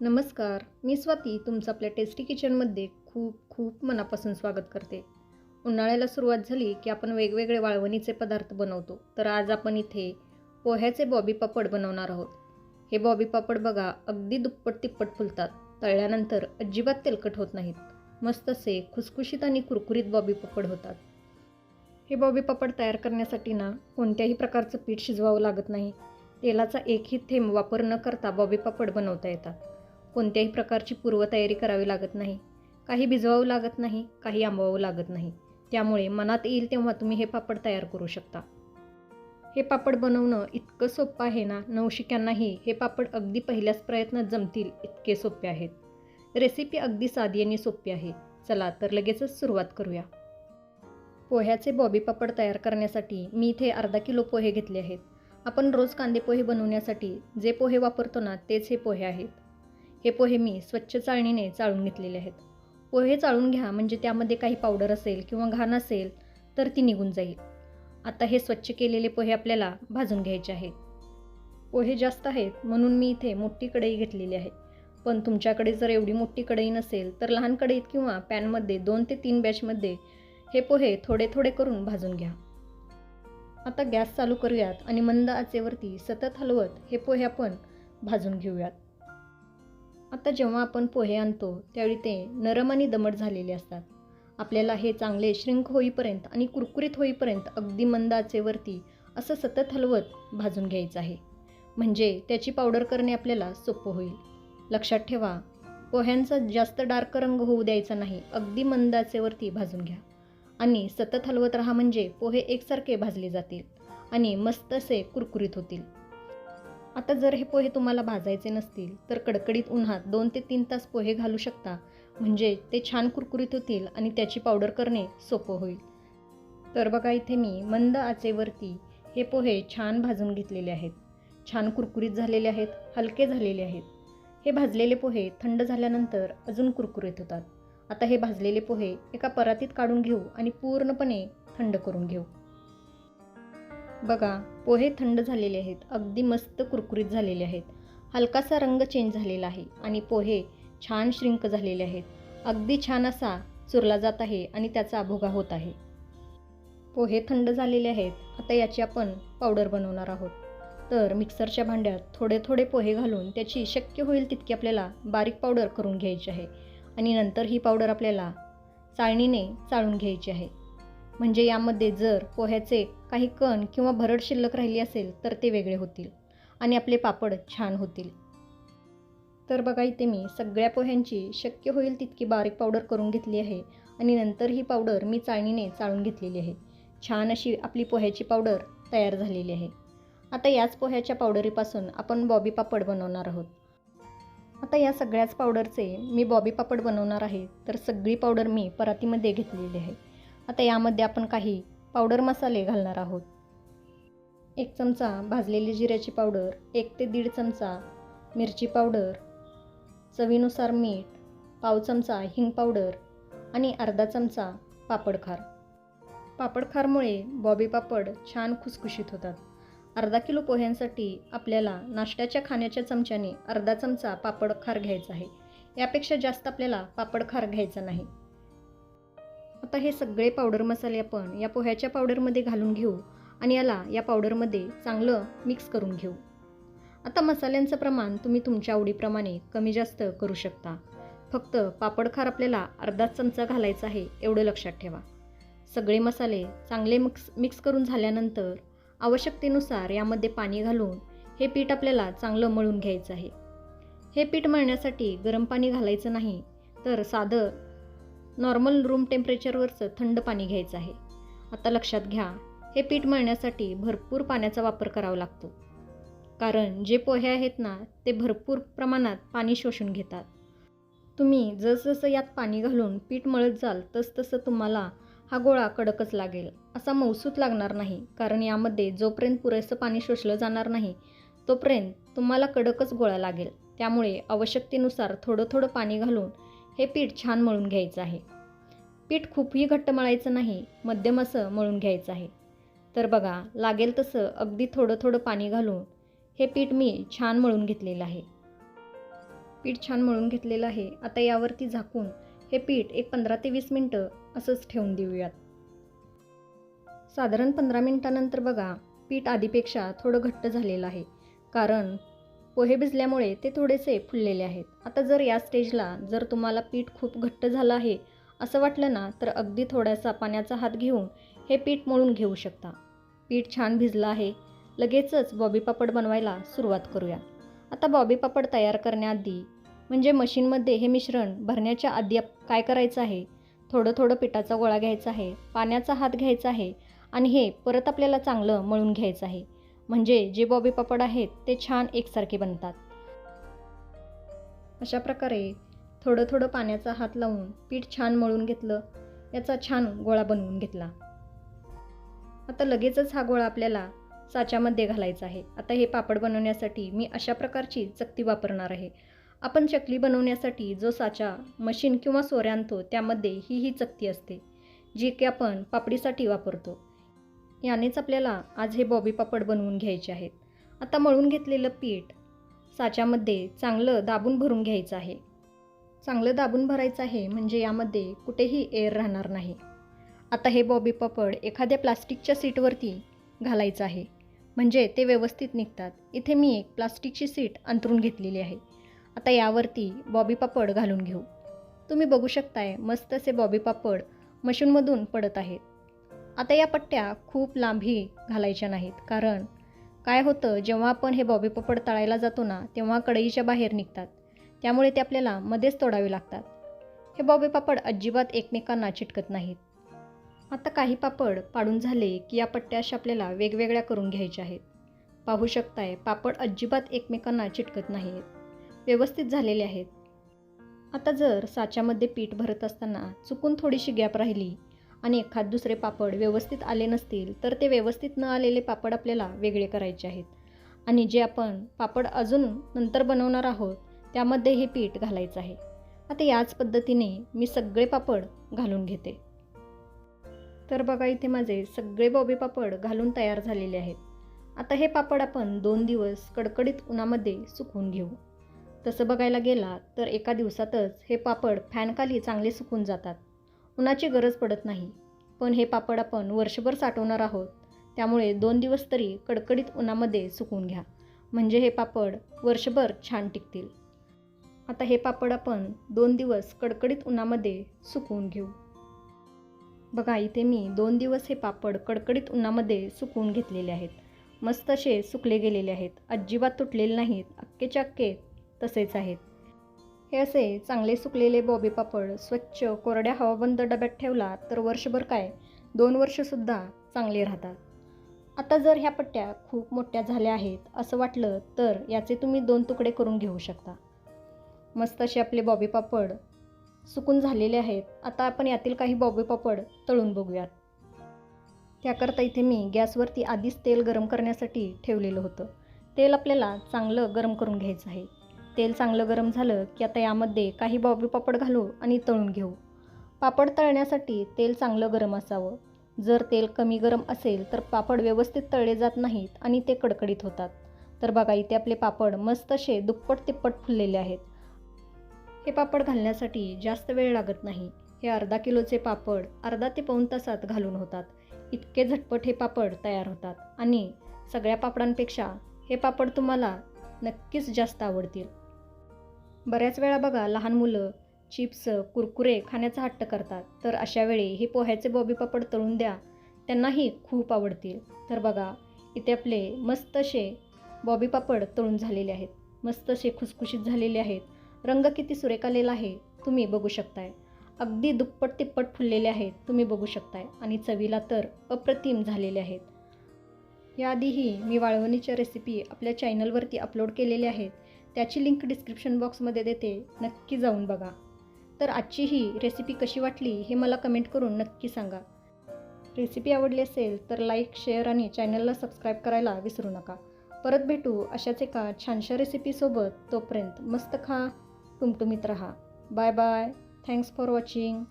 नमस्कार मी स्वाती तुमचं आपल्या टेस्टी किचनमध्ये खूप खूप मनापासून स्वागत करते. उन्हाळ्याला सुरुवात झाली की आपण वेगवेगळे वाळवणीचे पदार्थ बनवतो. तर आज आपण इथे पोह्याचे बॉबी पापड बनवणार आहोत. हे बॉबी पापड बघा अगदी दुप्पट तिप्पट फुलतात. तळल्यानंतर अजिबात तेलकट होत नाहीत. मस्त असे खुसखुशीत आणि कुरकुरीत बॉबी पापड होतात. हे बॉबी पापड तयार करण्यासाठी ना कोणत्याही प्रकारचं पीठ शिजवावं लागत नाही. तेलाचा एकही थेंब वापर न करता बॉबी पापड बनवता येतात. कोणत्याही प्रकारची पूर्वतयारी करावी लागत नाही. काही भिजवावं लागत नाही काही आंबवावं लागत नाही. त्यामुळे मनात येईल तेव्हा तुम्ही हे पापड तयार करू शकता. हे पापड बनवणं इतकं सोपं आहे ना नवशिक्यांनाही हे पापड अगदी पहिल्याच प्रयत्नात जमतील इतके सोपे आहेत. रेसिपी अगदी साधी आणि सोपी आहे. चला तर लगेचच सुरुवात करूया. पोह्याचे बॉबी पापड तयार करण्यासाठी मी इथे अर्धा किलो पोहे घेतले आहेत. आपण रोज कांदे पोहे बनवण्यासाठी जे पोहे वापरतो ना तेच हे पोहे आहेत. हे पोहे मी स्वच्छ चाळणीने चाळून घेतलेले आहेत. पोहे चाळून घ्या म्हणजे त्यामध्ये काही पावडर असेल किंवा घाण असेल तर ती निघून जाईल. आता हे स्वच्छ केलेले पोहे आपल्याला भाजून घ्यायचे आहेत पोहे जास्त आहेत म्हणून मी इथे मोठी कढई घेतलेली आहे. पण तुमच्याकडे जर एवढी मोठी कढई नसेल तर लहान कढईत किंवा पॅनमध्ये दोन ते तीन बॅचमध्ये हे पोहे थोडे थोडे करून भाजून घ्या. आता गॅस चालू करूयात आणि मंद आचेवरती सतत हलवत हे पोहे आपण भाजून घेऊयात. आता जेव्हा आपण पोहे आणतो त्यावेळी ते नरम आणि दमट झालेले असतात. आपल्याला हे चांगले श्रिंक होईपर्यंत आणि कुरकुरीत होईपर्यंत अगदी मंद आचेवरती असं सतत हलवत भाजून घ्यायचं आहे. म्हणजे त्याची पावडर करणे आपल्याला सोपं होईल. लक्षात ठेवा पोह्यांचा जास्त डार्क रंग होऊ द्यायचा नाही अगदी मंद आचेवरती भाजून घ्या. आणि सतत हलवत राहा म्हणजे पोहे एकसारखे भाजले जातील आणि मस्त असे कुरकुरीत होतील. आता जर हे पोहे तुम्हाला भाजायचे नसतील तर कडकडीत उन्हात दोन ते तीन तास पोहे घालू शकता. म्हणजे ते छान कुरकुरीत होतील आणि त्याची पावडर करणे सोपं होईल. तर बघा इथे मी मंद आचेवरती हे पोहे छान भाजून घेतलेले आहेत. छान कुरकुरीत झालेले आहेत हलके झालेले आहेत. हे भाजलेले पोहे थंड झाल्यानंतर अजून कुरकुरीत होतात. आता हे भाजलेले पोहे एका परातीत काढून घेऊ आणि पूर्णपणे थंड करून घेऊ. बघा पोहे थंड झालेले आहेत अगदी मस्त कुरकुरीत झालेले आहेत. हलकासा रंग चेंज झालेला आहे आणि पोहे छान श्रिंक झालेले आहेत. अगदी छान असा चुरला जात आहे आणि त्याचा अभोगा होत आहे. पोहे थंड झालेले आहेत आता याची आपण पावडर बनवणार आहोत. तर मिक्सरच्या भांड्यात थोडे थोडे पोहे घालून त्याची शक्य होईल तितकी आपल्याला बारीक पावडर करून घ्यायची आहे. आणि नंतर ही पावडर आपल्याला चाळणीने चाळून घ्यायची आहे. म्हणजे यामध्ये जर पोह्याचे काही कण किंवा भरड शिल्लक राहिली असेल तर ते वेगळे होतील आणि आपले पापड छान होतील. तर बघा इथे मी सगळ्या पोह्यांची शक्य होईल तितकी बारीक पावडर करून घेतली आहे आणि नंतर ही पावडर मी चाळणीने चाळून घेतलेली आहे. छान अशी आपली पोह्याची पावडर तयार झालेली आहे. आता याच पोह्याच्या पावडरीपासून आपण बॉबी पापड बनवणार आहोत. आता या सगळ्याच पावडरचे मी बॉबी पापड बनवणार आहे तर सगळी पावडर मी परातीमध्ये घेतलेली आहे. आता यामध्ये आपण काही पावडर मसाले घालणार आहोत. एक चमचा भाजलेली जिऱ्याची पावडर एक ते दीड चमचा मिरची पावडर चवीनुसार मीठ पाव चमचा हिंग पावडर आणि अर्धा चमचा पापड खार. पापड खारमुळे बॉबी पापड छान खुसखुशीत होतात. अर्धा किलो पोह्यांसाठी आपल्याला नाश्त्याच्या खाण्याच्या चमच्याने अर्धा चमचा पापड खार घ्यायचा आहे. यापेक्षा जास्त आपल्याला पापड खार घ्यायचा नाही. आता हे सगळे पावडर मसाले आपण या पोह्याच्या पावडरमध्ये घालून घेऊ आणि याला या पावडरमध्ये चांगलं मिक्स करून घेऊ. आता मसाल्यांचं प्रमाण तुम्ही तुमच्या आवडीप्रमाणे कमी जास्त करू शकता. फक्त पापड खार आपल्याला अर्धा चमचा घालायचा आहे एवढं लक्षात ठेवा. सगळे मसाले चांगले मिक्स मिक्स करून झाल्यानंतर आवश्यकतेनुसार यामध्ये पाणी घालून हे पीठ आपल्याला चांगलं मळून घ्यायचं आहे. हे पीठ मळण्यासाठी गरम पाणी घालायचं नाही तर साधं नॉर्मल रूम टेम्परेचरवरचं थंड पाणी घ्यायचं आहे. आता लक्षात घ्या हे पीठ मळण्यासाठी भरपूर पाण्याचा वापर करावा लागतो. कारण जे पोहे आहेत ना ते भरपूर प्रमाणात पाणी शोषून घेतात. तुम्ही जसजसं यात पाणी घालून पीठ मळत जाल तसतसं तुम्हाला हा गोळा कडकच लागेल. असा मौसूत लागणार नाही कारण यामध्ये जोपर्यंत पुरेसं पाणी शोषलं जाणार नाही तोपर्यंत तुम्हाला कडकच गोळा लागेल. त्यामुळे आवश्यकतेनुसार थोडं थोडं पाणी घालून हे पीठ छान मळून घ्यायचं आहे. पीठ खूपही घट्ट मळायचं नाही मध्यम असं मळून घ्यायचं आहे. तर बघा लागेल तसं अगदी थोडं थोडं पाणी घालून हे पीठ मी छान मळून घेतलेलं आहे. पीठ छान मळून घेतलेलं आहे. आता यावरती झाकून हे पीठ एक पंधरा ते वीस मिनटं असंच ठेवून देऊयात. साधारण पंधरा मिनटानंतर बघा पीठ आधीपेक्षा थोडं घट्ट झालेलं आहे. कारण पोहे भिजल्यामुळे ते थोडेसे फुललेले आहेत. आता जर या स्टेजला जर तुम्हाला पीठ खूप घट्ट झालं आहे असं वाटलं ना तर अगदी थोडासा पाण्याचा हात घेऊन हे पीठ मळून घेऊ शकता. पीठ छान भिजलं आहे. लगेचच बॉबी पापड बनवायला सुरुवात करूया. आता बॉबी पापड तयार करण्याआधी म्हणजे मशीनमध्ये हे मिश्रण भरण्याच्या आधी काय करायचं आहे? थोडं थोडं पिठाचा गोळा घ्यायचा आहे पाण्याचा हात घ्यायचा आहे आणि हे परत आपल्याला चांगलं मळून घ्यायचं आहे. म्हणजे जे बॉबी पापड आहेत ते छान एकसारखे बनतात. अशा प्रकारे थोडं थोडं पाण्याचा हात लावून पीठ छान मळून घेतलं याचा छान गोळा बनवून घेतला. आता लगेचच हा गोळा आपल्याला साच्यामध्ये घालायचा आहे. आता हे पापड बनवण्यासाठी मी अशा प्रकारची चकती वापरणार आहे. आपण चकली बनवण्यासाठी जो साचा मशीन किंवा सोऱ्या आणतो त्यामध्ये ही ही चकती असते जी की आपण पापडीसाठी वापरतो. यानेच आपल्याला आज हे बॉबी पापड बनवून घ्यायचे आहेत. आता मळून घेतलेलं पीठ साच्यामध्ये चांगलं दाबून भरून घ्यायचं आहे. चांगलं दाबून भरायचं आहे म्हणजे यामध्ये कुठेही एअर राहणार नाही. आता हे बॉबी पापड एखाद्या प्लास्टिकच्या सीटवरती घालायचं आहे. म्हणजे ते व्यवस्थित निघतात. इथे मी एक प्लास्टिकची सीट अंतरून घेतलेली आहे. आता यावरती बॉबी पापड घालून घेऊ. तुम्ही बघू शकताय मस्त असे बॉबी पापड मशीनमधून पडत आहेत. आता या पट्ट्या खूप लांबी घालायच्या नाहीत. कारण काय होतं जेव्हा आपण हे बॉबी पापड तळायला जातो ना तेव्हा कढईच्या बाहेर निघतात. त्यामुळे ते आपल्याला मध्येच तोडावे लागतात. हे बॉबी पापड अजिबात एकमेकांना चिटकत नाहीत. आता काही पापड पाडून झाले की या पट्ट्या अशा आपल्याला वेगवेगळ्या करून घ्यायच्या आहेत. पाहू शकताय पापड अजिबात एकमेकांना चिटकत नाही आहेत व्यवस्थित झालेले आहेत. आता जर साच्यामध्ये पीठ भरत असताना चुकून थोडीशी गॅप राहिली आणि एखाद दुसरे पापड व्यवस्थित आले नसतील तर ते व्यवस्थित न आलेले पापड आपल्याला वेगळे करायचे आहेत. आणि जे आपण पापड अजून नंतर बनवणार आहोत त्यामध्ये हे पीठ घालायचं आहे. आता याच पद्धतीने मी सगळे पापड घालून घेते. तर बघा इथे माझे सगळे बॉबी पापड घालून तयार झालेले आहेत. आता हे पापड आपण दोन दिवस कडकडीत उन्हामध्ये सुकवून घेऊ. तसं बघायला गेला तर एका दिवसातच हे पापड फॅनखाली चांगले सुकून जातात. उन्हाची गरज पडत नाही. पण हे पापड आपण वर्षभर साठवणार आहोत. त्यामुळे दोन दिवस तरी कडकडीत उन्हामध्ये सुकून घ्या. म्हणजे हे पापड वर्षभर छान टिकतील. आता हे पापड आपण दोन दिवस कडकडीत उन्हामध्ये सुकवून घेऊ. बघा इथे मी दोन दिवस हे पापड कडकडीत उन्हामध्ये सुकवून घेतलेले आहेत. मस्त असे सुकले गेलेले आहेत. अजिबात तुटलेले नाहीत. अक्केच्या अक्के तसेच आहेत. हे असे चांगले सुकलेले बॉबी पापड स्वच्छ कोरड्या हवाबंद डब्यात ठेवला तर वर्षभर काय? दोन वर्षसुद्धा चांगले राहतात. आता जर ह्या पट्ट्या खूप मोठ्या झाल्या आहेत असं वाटलं तर याचे तुम्ही दोन तुकडे करून घेऊ शकता. मस्त असे आपले बॉबी पापड सुकून झालेले आहेत. आता आपण यातील काही बॉबी पापड तळून बघूयात. त्याकरता इथे मी गॅसवरती आधीच तेल गरम करण्यासाठी ठेवलेलं होतं. तेल आपल्याला चांगलं गरम करून घ्यायचं आहे. तेल चांगलं गरम झालं की आता यामध्ये काही बॉबी पापड घालू आणि तळून घेऊ. पापड तळण्यासाठी तेल चांगलं गरम असावं. जर तेल कमी गरम असेल तर पापड व्यवस्थित तळले जात नाहीत आणि ते कडकडीत होतात. तर बघा इथे आपले पापड मस्त असे दुप्पट तिप्पट फुललेले आहेत. हे पापड घालण्यासाठी जास्त वेळ लागत नाही. हे अर्धा किलोचे पापड अर्धा ते पाऊण तासात घालून होतात. इतके झटपट हे पापड तयार होतात. आणि सगळ्या पापडांपेक्षा हे पापड तुम्हाला नक्कीच जास्त आवडतील. बऱ्याच वेळा बघा लहान मुलं चिप्स कुरकुरे खाण्याचा हट्ट करतात. तर अशा वेळी हे पोह्याचे बॉबी पापड तळून द्या. त्यांनाही खूप आवडतील. तर बघा इथे आपले मस्त असे बॉबी पापड तळून झालेले आहेत. मस्त असे खुसखुशीत झालेले आहेत. रंग किती सुरेख आलेला आहे तुम्ही बघू शकताय. अगदी दुप्पट तिप्पट फुललेले आहेत तुम्ही बघू शकताय. आणि चवीला तर अप्रतिम झालेले आहेत. याआधीही मी वाळवणीच्या रेसिपी आपल्या चॅनलवरती अपलोड केलेल्या आहेत. त्याची लिंक डिस्क्रिप्शन बॉक्समध्ये देते. नक्की जाऊन बघा. तर आजची ही रेसिपी कशी वाटली हे मला कमेंट करून नक्की सांगा. रेसिपी आवडली असेल तर लाईक शेअर आणि चॅनलला सबस्क्राईब करायला विसरू नका. परत भेटू अशाच एका छानशा रेसिपीसोबत तोपर्यंत मस्त खा टुमटुमीत रहा. Bye bye thanks for watching